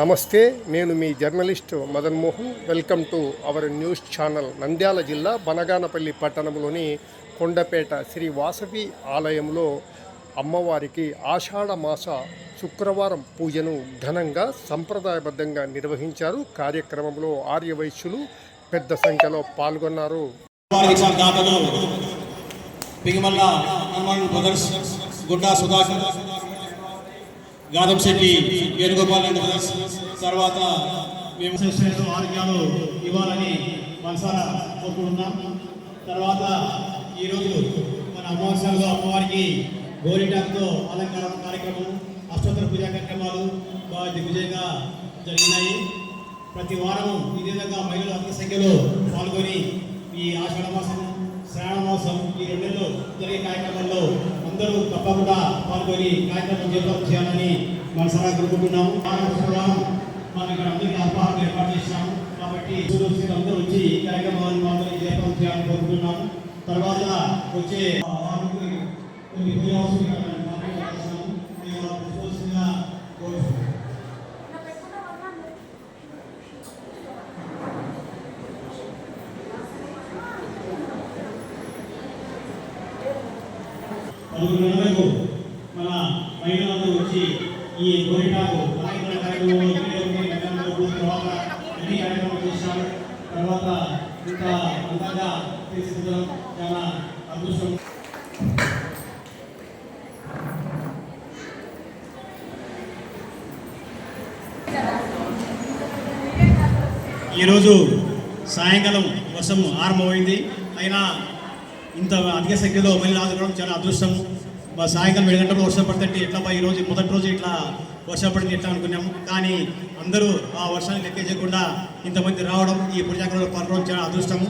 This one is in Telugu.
నమస్తే నేను మీ journalist Madan Mohan. Welcome to our news channel Nandyal జిల్లా బనగానపల్లి పట్టణంలోని కొండపేట శ్రీ వాసవి ఆలయంలో అమ్మవారికి ఆషాఢ మాస శుక్రవారం పూజను ఘనంగా సంప్రదాయబద్ధంగా నిర్వహించారు. కార్యక్రమంలో ఆర్యవైశ్యులు పెద్ద సంఖ్యలో పాల్గొన్నారు. బ్రదర్స్ గుడ్డా సుధాకర్ గాదం శెట్టి వేణుగోపాల్ రెడ్డి తర్వాత మేము ఆరోగ్యాలు ఇవ్వాలని మనసారా కోరుకుంటున్నాం. తర్వాత ఈరోజు మన అమావాస్యలో అమ్మవారికి గోరిటాక్తో అలంకారం కార్యక్రమం అష్టోత్తర పూజా కార్యక్రమాలు బాగా దిగ్విజయంగా జరిగినాయి. ప్రతి వారం ఈ విధంగా మహిళలు అధిక సంఖ్యలో పాల్గొని ఈ ఆషాఢ మాసం శ్రావణ మాసం ఈ రెండు జరిగే కార్యక్రమాల్లో అందరూ తప్పకుండా పాల్గొని కార్యక్రమం జీవితం చేయాలని మనసరా కోరుకుంటున్నాము. మనం ఇక్కడ అందరికీ అల్పాహారం ఏర్పాటు చేశాము. కాబట్టి అందరూ వచ్చి కార్యక్రమాన్ని మాత్రం జీవితం చేయాలని కోరుకుంటున్నాము. తర్వాత వచ్చే వారానికి కొన్ని మూడు నెలలకు మన పైన వచ్చి ఈ గోరిటాకు అలంకరణ తర్వాత అన్ని కార్యక్రమాలు చేశారు. తర్వాత ఇంకా అందంగా తీర్చిదిద్దడం చాలా అదృష్టం. ఈరోజు సాయంకాలం వర్షం ఆరంభమైంది. అయినా ఇంత అధిక సంఖ్యలో మళ్ళీ ఆదుకోవడం చాలా అదృష్టం. మా సాయంకాలం ఏడు గంటలు వర్షం పడుతుంటే ఎట్లా ఈ రోజు మొదటి రోజు ఇట్లా వర్షం పడింది ఎట్లా అనుకున్నాము. కానీ అందరూ ఆ వర్షాన్ని లెక్క చేయకుండా ఇంతమంది రావడం ఈ పూజాకాలంలో పాల్గొనడం చాలా అదృష్టము.